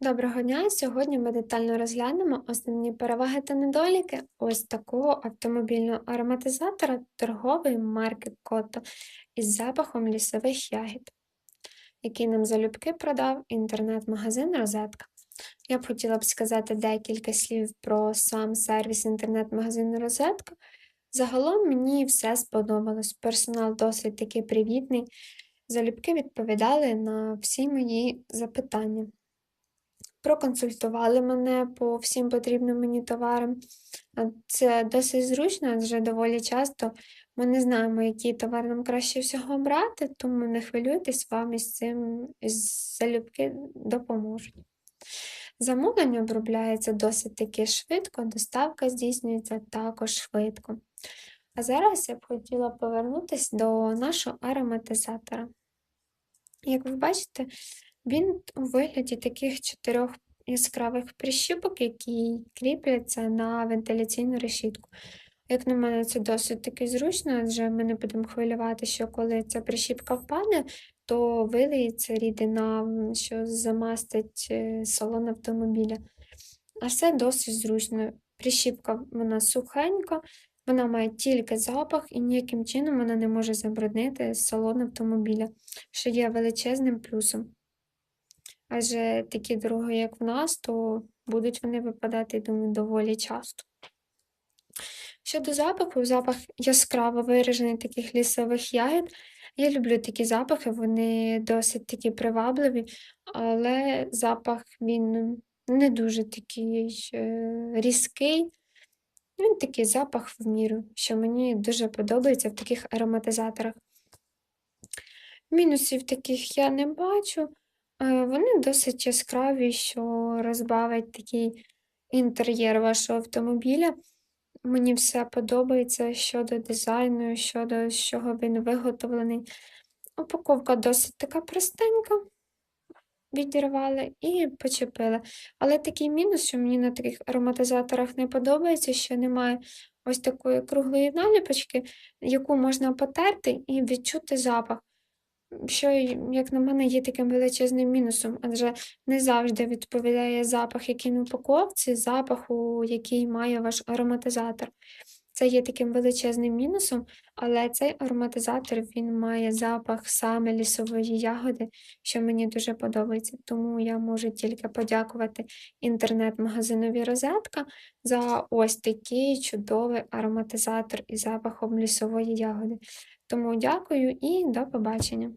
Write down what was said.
Доброго дня! Сьогодні ми детально розглянемо основні переваги та недоліки ось такого автомобільного ароматизатора торгової марки Кото із запахом лісових ягід, який нам залюбки продав інтернет-магазин Розетка. Я б хотіла б сказати декілька слів про сам сервіс інтернет-магазину Розетка. Загалом мені все сподобалось. Персонал досить такий привітний, залюбки відповідали на всі мої запитання. Проконсультували мене по всім потрібним мені товарам. Це досить зручно, адже доволі часто ми не знаємо, який товар нам краще всього брати, тому не хвилюйтесь, вам із цим із залюбки допоможуть. Замовлення обробляється досить таки швидко, доставка здійснюється також швидко. А зараз я б хотіла повернутися до нашого ароматизатора. Як ви бачите, він у вигляді таких чотирьох яскравих прищіпок, які кріпляться на вентиляційну решітку. Як на мене, це досить таки зручно, адже ми не будемо хвилювати, що коли ця прищіпка впаде, то вилиється рідина, що замастить е, салон автомобіля. А все досить зручно. Прищіпка вона сухенька, вона має тільки запах і ніяким чином вона не може забруднити салон автомобіля, що є величезним плюсом. Адже такі дороги, як в нас, то будуть вони випадати, думаю, доволі часто. Щодо запаху, запах яскраво виражений таких лісових ягід. Я люблю такі запахи, вони досить такі привабливі, але запах він не дуже такий е, різкий. Він такий запах в міру, що мені дуже подобається в таких ароматизаторах. Мінусів таких я не бачу. Е, Вони досить яскраві, що розбавить такий інтер'єр вашого автомобіля. Мені все подобається щодо дизайну, щодо чого він виготовлений. Упаковка досить така простенька, відірвали і почепили. Але такий мінус, що мені на таких ароматизаторах не подобається, що немає ось такої круглої наліпочки, яку можна потерти і відчути запах що, як на мене, є таким величезним мінусом, адже не завжди відповідає запах, який на упаковці, запаху, який має ваш ароматизатор. Це є таким величезним мінусом, але цей ароматизатор він має запах саме лісової ягоди, що мені дуже подобається. Тому я можу тільки подякувати інтернет-магазинові Розетка за ось такий чудовий ароматизатор із запахом лісової ягоди. Тому дякую і до побачення!